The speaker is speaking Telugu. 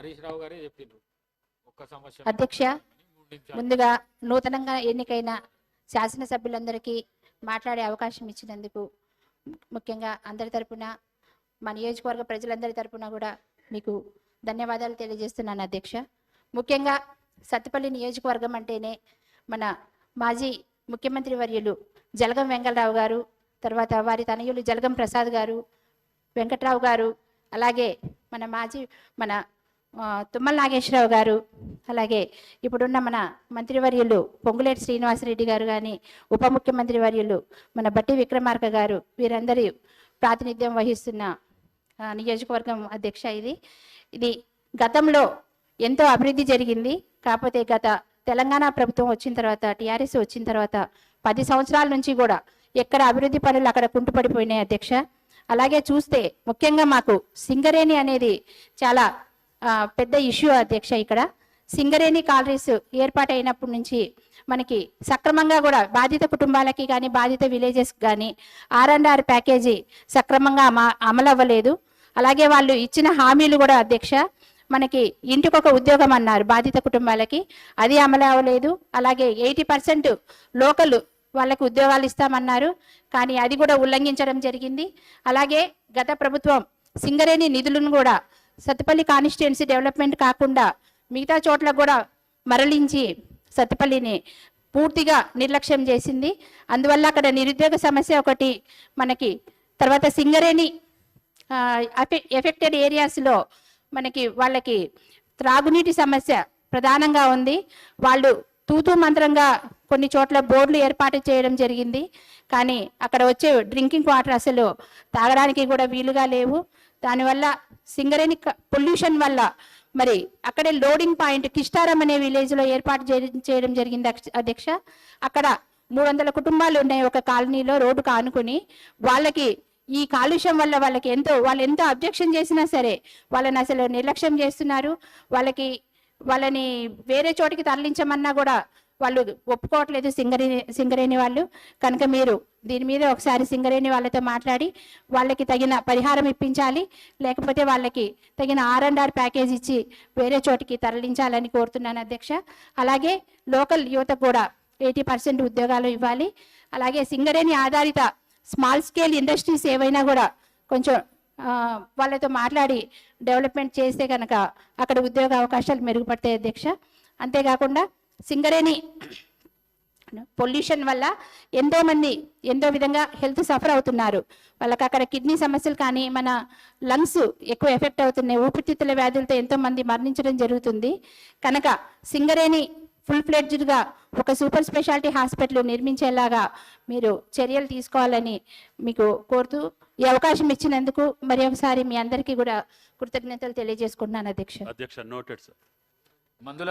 హరీష్ రావు గారే చెప్పిండ్రు ఒక్క సమస్య అధ్యక్ష. ముందుగా నూతనంగా ఎన్నికైన శాసనసభ్యులందరికీ మాట్లాడే అవకాశం ఇచ్చినందుకు ముఖ్యంగా అందరి తరపున మా నియోజకవర్గ ప్రజలందరి తరపున కూడా మీకు ధన్యవాదాలు తెలియజేస్తున్నాను అధ్యక్ష ముఖ్యంగా సత్తుపల్లి నియోజకవర్గం అంటేనే మన మాజీ ముఖ్యమంత్రి వర్యులు జలగం వెంగళరావు గారు తర్వాత వారి తనయులు జలగం ప్రసాద్ గారు వెంకట్రావు గారు అలాగే మన మాజీ మన తుమ్మల నాగేశ్వరరావు గారు అలాగే ఇప్పుడున్న మన మంత్రివర్యులు పొంగులేటి శ్రీనివాసరెడ్డి గారు కానీ ఉప ముఖ్యమంత్రి వర్యులు మన బట్టి విక్రమార్క గారు వీరందరి ప్రాతినిధ్యం వహిస్తున్న నియోజకవర్గం అధ్యక్ష ఇది. ఇది గతంలో ఎంతో అభివృద్ధి జరిగింది. కాకపోతే గత తెలంగాణ ప్రభుత్వం వచ్చిన తర్వాత టీఆర్ఎస్ వచ్చిన తర్వాత పది సంవత్సరాల నుంచి కూడా ఎక్కడ అభివృద్ధి పనులు అక్కడ కుంటుపడిపోయినాయి అధ్యక్ష. అలాగే చూస్తే ముఖ్యంగా మాకు సింగరేణి అనేది చాలా పెద్ద ఇష్యూ అధ్యక్ష ఇక్కడ. సింగరేణి కాలరీస్ ఏర్పాటైనప్పటి నుంచి మనకి సక్రమంగా కూడా బాధిత కుటుంబాలకి కానీ బాధిత విలేజెస్ కానీ ఆర్ అండ్ ఆర్ ప్యాకేజీ సక్రమంగా అమ అమలు అవ్వలేదు అలాగే వాళ్ళు ఇచ్చిన హామీలు కూడా అధ్యక్ష మనకి ఇంటికొక ఉద్యోగం అన్నారు బాధిత కుటుంబాలకి. అది అమలు అవ్వలేదు అలాగే ఎయిటీ పర్సెంట్ లోకల్ వాళ్ళకి ఉద్యోగాలు ఇస్తామన్నారు. కానీ అది కూడా ఉల్లంఘించడం జరిగింది. అలాగే గత ప్రభుత్వం సింగరేణి నిధులను కూడా సత్తుపల్లి కాన్స్టిట్యున్సీ డెవలప్మెంట్ కాకుండా మిగతా చోట్ల కూడా మరలించి సత్తుపల్లిని పూర్తిగా నిర్లక్ష్యం చేసింది. అందువల్ల అక్కడ నిరుద్యోగ సమస్య ఒకటి మనకి తర్వాత సింగరేణి ఎఫెక్టెడ్ ఏరియాస్లో మనకి వాళ్ళకి త్రాగునీటి సమస్య ప్రధానంగా ఉంది. వాళ్ళు తూతూ మంత్రంగా కొన్ని చోట్ల బోర్డులు ఏర్పాటు చేయడం జరిగింది. కానీ అక్కడ వచ్చే డ్రింకింగ్ వాటర్ అసలు తాగడానికి కూడా వీలుగా లేవు. దానివల్ల సింగరేణి పొల్యూషన్ వల్ల మరి అక్కడే లోడింగ్ పాయింట్ కిష్టారం అనే విలేజ్లో ఏర్పాటు చేయడం జరిగింది అక్ష- అధ్యక్ష. అక్కడ మూడు వందల కుటుంబాలు ఉన్నాయి ఒక కాలనీలో రోడ్డుకు ఆనుకుని వాళ్ళకి ఈ కాలుష్యం వల్ల వాళ్ళకి ఎంతో వాళ్ళు ఎంతో అబ్జెక్షన్ చేసినా సరే వాళ్ళని అసలు నిర్లక్ష్యం చేస్తున్నారు. వాళ్ళకి వాళ్ళని వేరే చోటికి తరలించమన్నా కూడా వాళ్ళు ఒప్పుకోవట్లేదు సింగరేణి సింగరేణి వాళ్ళు. కనుక మీరు దీని మీద ఒకసారి సింగరేణి వాళ్ళతో మాట్లాడి వాళ్ళకి తగిన పరిహారం ఇప్పించాలి. లేకపోతే వాళ్ళకి తగిన ఆర్ అండ్ ఆర్ ప్యాకేజ్ ఇచ్చి వేరే చోటికి తరలించాలని కోరుతున్నాను అధ్యక్ష. అలాగే లోకల్ యువత కూడా ఎయిటీ పర్సెంట్ ఉద్యోగాలు ఇవ్వాలి. అలాగే సింగరేణి ఆధారిత స్మాల్ స్కేల్ ఇండస్ట్రీస్ ఏవైనా కూడా కొంచెం వాళ్ళతో మాట్లాడి డెవలప్మెంట్ చేస్తే కనుక అక్కడ ఉద్యోగ అవకాశాలు మెరుగుపడతాయి అధ్యక్ష. అంతేకాకుండా సింగరేణి పొల్యూషన్ వల్ల ఎంతో మంది ఎంతో విధంగా హెల్త్ సఫర్ అవుతున్నారు. వాళ్ళకి అక్కడ కిడ్నీ సమస్యలు కానీ మన లంగ్స్ ఎక్కువ ఎఫెక్ట్ అవుతున్నాయి. ఊపిరితిత్తుల వ్యాధులతో ఎంతో మంది మరణించడం జరుగుతుంది. కనుక సింగరేణి ఫుల్ ఫ్లెడ్జ్డ్గా ఒక సూపర్ స్పెషాలిటీ హాస్పిటల్ నిర్మించేలాగా మీరు చర్యలు తీసుకోవాలని మీకు కోరుతూ ఈ అవకాశం ఇచ్చినందుకు మరి ఒకసారి మీ అందరికీ కూడా కృతజ్ఞతలు తెలియజేసుకుంటున్నాను అధ్యక్ష. అధ్యక్ష నోటెడ్ సార్ మందుల